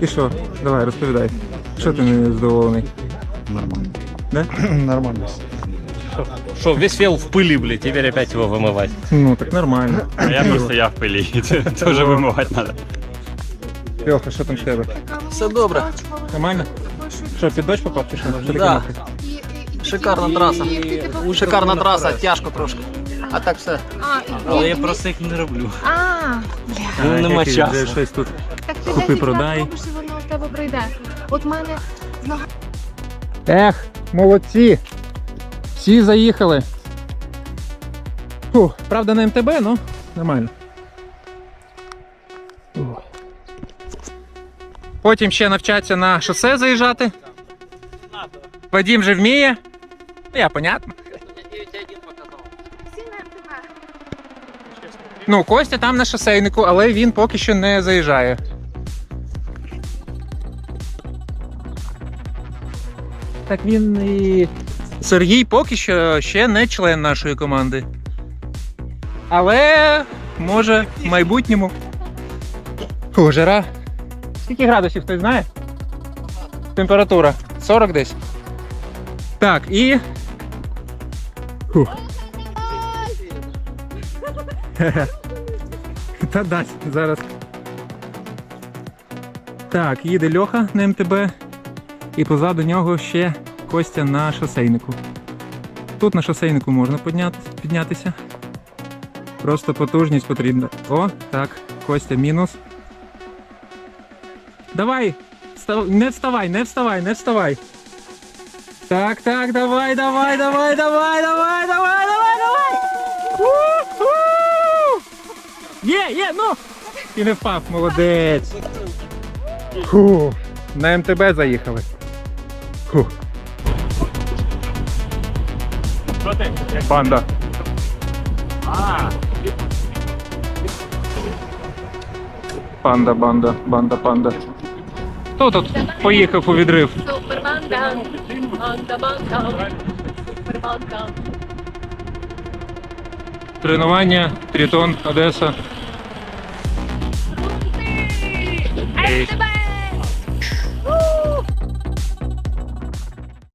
І що? Давай, розповідай. Що ти не здоволений? Нормально. Да? Нормально. Что, весь фел в пыли, блядь, теперь опять його вымывать. Ну, так нормально. А я просто я в пыли, тоже вимивати надо. Леха, що там в тебе? Все добре. Нормально? Що, під дощ попав чи що? Шикарна траса. Шикарна траса, тяжко трошки. А так все. Але я просто їх не роблю. А, А, нема часу. вже Щось тут. так ти Купи, 10 продай. робиш, і воно в тебе пройде. От мене з нога Ех, молодці! Всі заїхали. Фу, правда, на МТБ, ну нормально. Потім ще навчаться на шосе заїжджати. Вадим же вміє. Ну, Я, понятно. Ну, Костя там на шосейнику, але він поки що не заїжджає. Так він і. Сергій поки що ще не член нашої команди. Але може в майбутньому. О, жара. Скільки градусів хтось знає? Температура 40 десь. Так, і. Фух. Та дасть зараз. Так, їде Льоха на МТБ, і позаду нього ще Костя на шосейнику. Тут на шосейнику можна підняти, піднятися. Просто потужність потрібна. О, так, Костя мінус. Давай! Не вставай, не вставай, не вставай. Так, так, давай, давай, давай, давай, давай, Є, ну! І не впав, молодець. Фу, на МТБ заїхали. Фу. Панда. Панда, банда, банда, панда. Хто тут поїхав у відрив? Супербанка, банка, банка, супербанка. Тренування, Тритон, Одеса. Bye.